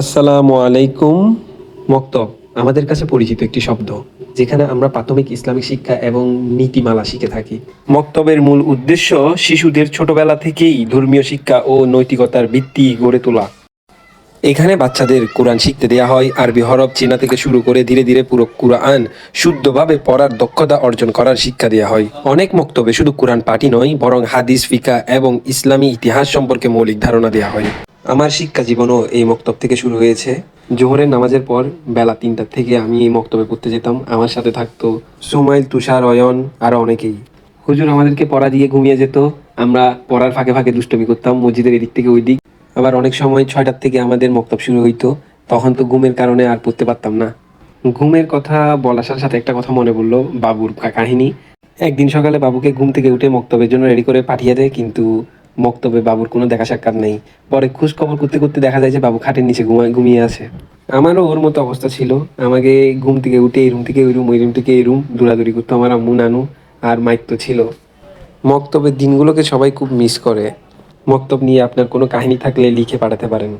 আসসালামু আলাইকুম। মক্তব, আমাদের কাছে পরিচিত একটি শব্দ, যেখানে আমরা প্রাথমিক ইসলামিক শিক্ষা এবং নীতিমালা শিখে থাকি। মক্তবের মূল উদ্দেশ্য শিশুদের ছোটবেলা থেকেই ধর্মীয় শিক্ষা ও নৈতিকতার ভিত্তি গড়ে তোলা। এখানে বাচ্চাদের কোরআন শিখতে দেওয়া হয়। আরবি, হরফ, চেনা থেকে শুরু করে ধীরে ধীরে পুরো কোরআন শুদ্ধভাবে পড়ার দক্ষতা অর্জন করার শিক্ষা দেওয়া হয়। অনেক মক্তবে শুধু কোরআন পাঠই নয়, বরং হাদিস, ফিকা এবং ইসলামী ইতিহাস সম্পর্কে মৌলিক ধারণা দেওয়া হয়। আমার শিক্ষা জীবনও এই মক্তব থেকে শুরু হয়েছে। জোহরের নামাজের পর বেলা তিনটা থেকে আমি এই মক্তবে পড়তে যেতাম। আমার সাথে থাকতো সুমাইল, তুষার, অয়ন আরও অনেকেই। হুজুর আমাদেরকে পড়া দিয়ে ঘুমিয়ে যেত। আমরা পড়ার ফাঁকে ফাঁকে দুষ্টমি করতাম। মসজিদের এদিক থেকে ওই দিক আবার অনেক সময় ছয়টার থেকে আমাদের মক্তব শুরু হইতো, তখন তো ঘুমের কারণে আর পড়তে পারতাম না। ঘুমের কথা বলার সাথে একটা কথা মনে পড়ল, বাবুর কাহিনী। একদিন সকালে বাবুকে ঘুম থেকে উঠে মক্তবের জন্য রেডি করে পাঠিয়ে দেয়, কিন্তু মক্তবে বাবুর কোনো দেখা সাক্ষাৎ নেই। পরে খোঁজ খবর করতে করতে দেখা যায় যে বাবু খাটের নিচে ঘুমায় ঘুমিয়ে আছে। আমারও ওর মতো অবস্থা ছিল। আমাকে ঘুম থেকে উঠে এই রুম থেকে ওই রুম ওই রুম থেকে এই রুম দৌড়াদৌড়ি করতো আমার আম্মু, নানু আর মাইক তো ছিল। মক্তবের দিনগুলোকে সবাই খুব মিস করে। মক্তব নিয়ে আপনার কোনো কাহিনী থাকলে লিখে পাঠাতে পারেন।